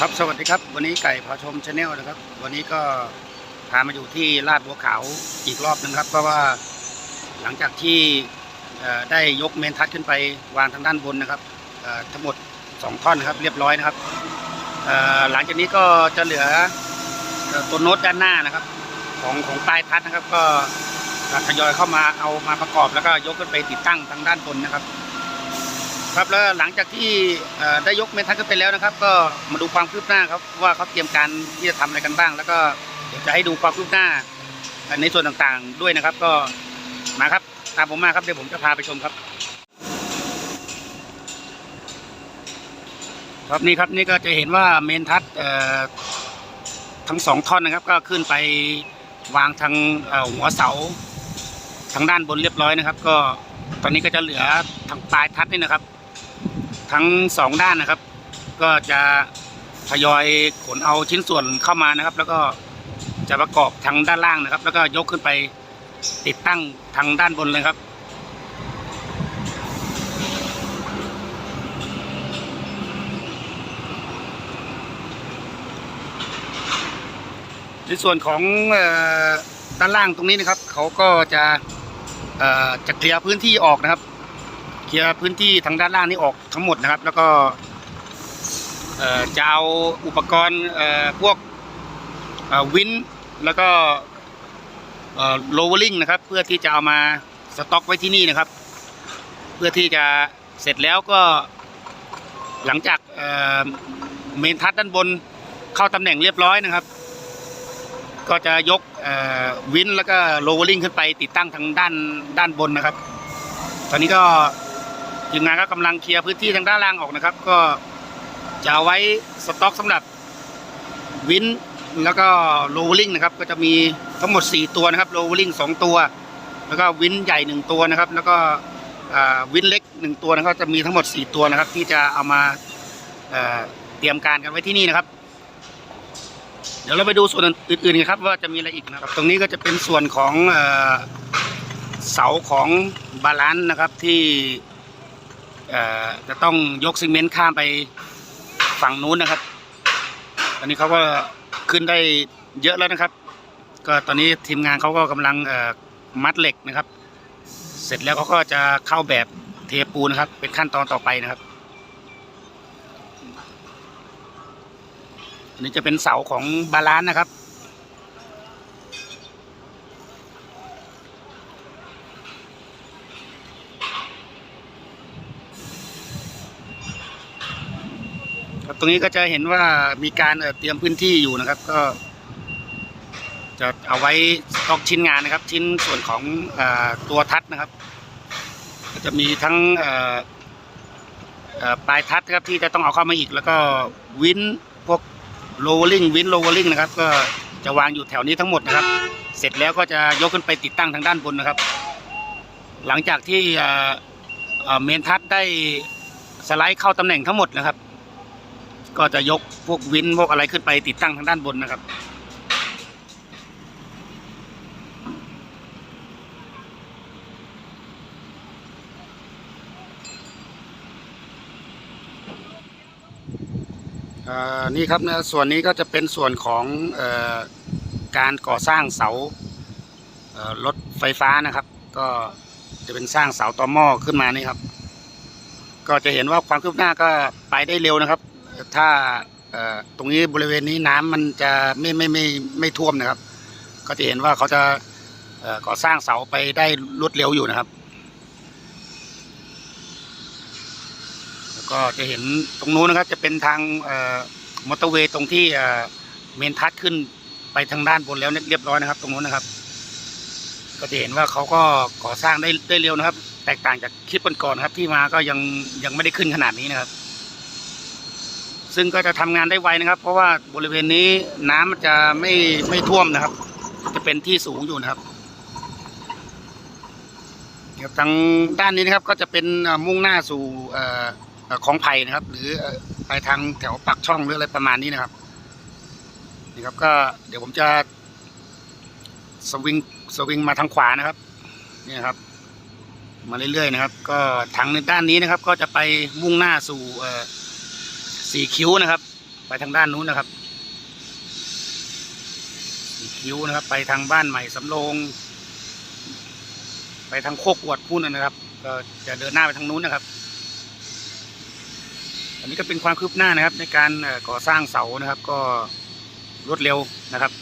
ครับสวัสดีครับ วันนี้ไก่พาชมชาแนลนะครับ วันนี้ก็พามาอยู่ที่ลาดบัวขาวอีกรอบหนึ่งครับ เพราะว่าหลังจากที่ได้ยกเมนทัดขึ้นไปวางทางด้านบนนะครับทั้งหมด 2 ท่อนนะครับ เรียบร้อยนะครับหลังจากนี้ก็จะเหลือเอ่อตัวโน้ตด้านหน้านะครับ ของของปลายทัดนะครับ ก็ทยอยเข้ามาเอามาประกอบแล้วก็ยกขึ้นไปติดตั้งทางด้านบนนะครับ ครับแล้วหลังจากที่ได้ยกเมนทัสขึ้นไปแล้วนะครับ ก็มาดูความคืบหน้าครับว่าเขาเตรียมการที่จะทำอะไรกันบ้าง แล้วก็เดี๋ยวจะให้ดูความคืบหน้าในส่วนต่างๆด้วยนะครับ ก็มาครับตามผมมาครับเดี๋ยวผมจะพาไปชมครับ ครับนี่ครับนี่ก็จะเห็นว่าเมนทัสเอ่อทั้งสองท่อนนะครับ ก็ขึ้นไปวางทางหัวเสาทางด้านบนเรียบร้อยนะครับ ก็ตอนนี้ก็จะเหลือทางปลายทัดนี่นะครับ ทั้งสองด้านนะครับ ก็จะทยอยขนเอาชิ้นส่วนเข้ามานะครับ แล้วก็จะประกอบทางด้านล่างนะครับ แล้วก็ยกขึ้นไปติดตั้งทางด้านบนเลยครับในส่วนของออด้านล่างตรงนี้นะครับ เขาก็จะจะเคลียร์พื้นที่ออกนะครับ เคลียร์พื้นที่ทางด้านล่างนี้ออกทั้งหมดนะครับ แล้วก็จะเอาอุปกรณ์พวกวินแล้วก็โลเวอร์ลิงนะครับ เพื่อที่จะเอามาสต็อกไว้ที่นี่นะครับ เพื่อที่จะเสร็จแล้วก็หลังจากเมนทัดด้านบนเข้าตำแหน่งเรียบร้อยนะครับ ก็จะยกวินแล้วก็โลเวอร์ลิงขึ้นไปติดตั้งทางด้านด้านบนนะครับ ตอนนี้ก็ ทีมงานก็กำลังเคลียร์พื้นที่ทางด้านล่างออกนะครับ ก็จะเอาไว้สต็อกสำหรับวินแล้วก็โลเวอริ่งนะครับ ก็จะมีทั้งหมด 4 ตัวนะครับโลเวอริ่ง2ตัว แล้วก็วินใหญ่ 1 ตัวนะครับ แล้วก็วินเล็ก 1 ตัวนะครับ จะมีทั้งหมด 4 ตัวนะครับ ที่จะเอามาเเตรียมการกันไว้ที่นี่นะครับ เดี๋ยวเราไปดูส่วนอื่นๆกันครับ ว่าจะมีอะไรอีกนะครับ ตรงนี้ก็จะเป็นส่วนของเอเสาของบาลานซ์นะครับที่ จะต้องยกซีเมนต์ข้ามไปฝั่งนู้นนะครับอันนี้เขาก็ขึ้นได้เยอะแล้วนะครับ ก็ตอนนี้ทีมงานเขาก็กำลังมัดเหล็กนะครับ เสร็จแล้วเขาก็จะเข้าแบบเทปูนะครับ เป็นขั้นตอนต่อไปนะครับอันนี้จะเป็นเสาของบาลานซ์นะครับ ครับตรงนี้ก็จะเห็นว่ามีการเตรียมพื้นที่อยู่นะครับ ก็ จะเอาไว้ต็อกชิ้นงานนะครับ ชิ้นส่วนของอตัวทัดนะครับ ก็จะมีทั้งปลายทัดนะครับที่จะต้องเอาเข้ามาอีก แล้วก็วินพวกโลว์ลิงวินโลว์ลิงนะครับ ก็จะวางอยู่แถวนี้ทั้งหมดนะครับ เสร็จแล้วก็จะยกขึ้นไปติดตั้งทางด้านบนนะครับ หลังจากที่เอ่อเอ่อเมนทัดได้สไลด์เข้าตำแหน่งทั้งหมดนะครับ ก็จะยกพวกวินพวกอะไรขึ้นไปติดตั้งทางด้านบนนะครับอ่อนี่ครับนะส่วนนี้ก็จะเป็นส่วนของเออการก่อสร้างเสาเอ่อรถไฟฟ้านะครับ ก็จะเป็นสร้างเสาต่อหม้อขึ้นมานี่ครับ ก็จะเห็นว่าความคืบหน้าก็ไปได้เร็วนะครับ ถ้าตรงนี้บริเวณนี้น้ำมันจะไม่ไม่ไม่ไม่ท่วมนะครับ ก็จะเห็นว่าเขาจะก่อสร้างเสาไปได้รวดเร็วอยู่นะครับ แล้วก็จะเห็นตรงนู้นนะครับ จะเป็นทางมอเตอร์เวย์ตรงที่เมนทัดขึ้นไปทางด้านบนแล้วเรียบร้อยนะครับ ตรงนู้นนะครับ ก็จะเห็นว่าเขาก็ก่อสร้างได้ได้เร็วนะครับ แตกต่างจากคลิปก่อนๆนครับ ที่มาก็ยังยังไม่ได้ขึ้นขนาดนี้นะครับ ซึ่งก็จะทำงานได้ไวนะครับ เพราะว่าบริเวณนี้น้ำมันจะไม่ไม่ท่วมนะครับ จะเป็นที่สูงอยู่นะครับครับทางด้านนี้นะครับก็จะเป็นมุ่งหน้าสู่ของไผ่นะครับ หรือไปทางแถวปักช่องหรืออะไรประมาณนี้นะครับนี่ครับก็เดี๋ยวผมจะสวิงสวิงมาทางขวานะครับนี่ครับ มาเรื่อยๆนะครับ ก็ทางในด้านนี้นะครับ ก็จะไปมุ่งหน้าสู่ สีคิ้วนะครับ ไปทางด้านนู้นนะครับ สีคิ้วนะครับ ไปทางบ้านใหม่สำโรงไปทางโคกอวดพุ่นนะครับ ก็จะเดินหน้าไปทางนู้นนะครับ อันนี้ก็เป็นความคืบหน้านะครับ ในการก่อสร้างเสานะครับ ก็รวดเร็วนะครับ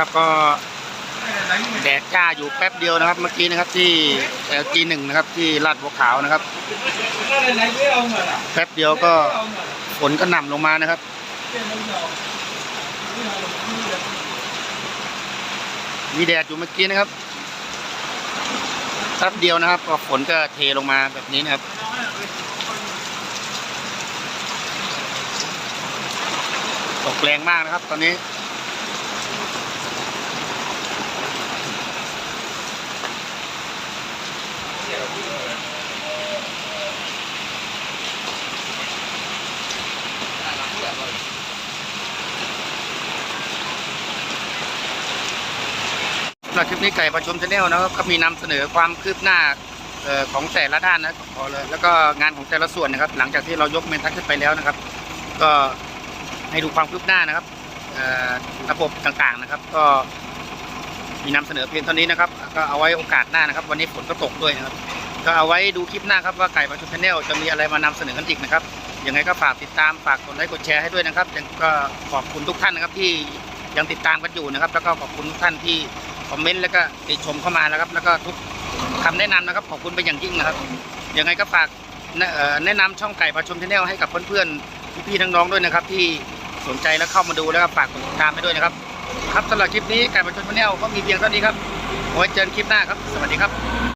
นนี้ครับก็แดดจ้าอยู่แป๊บเดียวนะครับ เมื่อกี้นะครับที่ LG หนึ่งนะครับที่ลาดบัวขาวนะครับ แป๊บเดียวก็ฝนก็หน่ำลงมานะครับมีแดดอยู่เมื่อกี้นะครับแป๊บเดียวนะครับก็ฝนก็เทลงมาแบบนี้นะครับตกแรงมากนะครับ ตอนนี้ สำหรับคลิปนี้ไก่ประชุมชาแนลนะครับก็มีนำเสนอความคืบหน้าออของแต่ละด้านนะพอเลยแล้วก็งานของแต่ละส่วนนะครับ หลังจากที่เรายกเมนทักขึ้นไปแล้วนะครับ ก็ให้ดูความคืบหน้านะครับอ่อระบบต่างๆนะครับ ก็มีนำเสนอเพียงเท่านี้นะครับ ก็เอาไว้โอกาสหน้านะครับ วันนี้ฝนก็ตกด้วยนะครับ ก็เอาไว้ดูคลิปหน้าครับว่าไก่ประชุมชาแนลจะมีอะไรมานำเสนอกันอีกนะครับยังไงก็ฝากติดตามฝากกดไลค์กดแชร์ให้ด้วยนะครับยังก็ขอบคุณทุกท่านนะครับที่ยังติดตามกันอยู่นะครับ แล้วก็ขอบคุณทุกท่านที่ คอมเมนต์แล้วก็ติชมเข้ามาแล้วครับ แล้วก็ทุกคำแนะนำนะครับขอบคุณเป็นอย่างยิ่งนะครับยังไงก็ฝากแนะเอ่อแนะนำช่องไก่ประชมชาแนลให้กับเพื่อนๆพี่ๆน้องๆด้วยนะครับ ที่สนใจแล้วเข้ามาดูแล้วก็ฝากกดติดตามไปด้วยนะครับ ครับสำหรับคลิปนี้ไก่ประชมชาแนลก็มีเพียงเท่านี้ครับเอาไว้เจอกันคลิปหน้าครับ สวัสดีครับ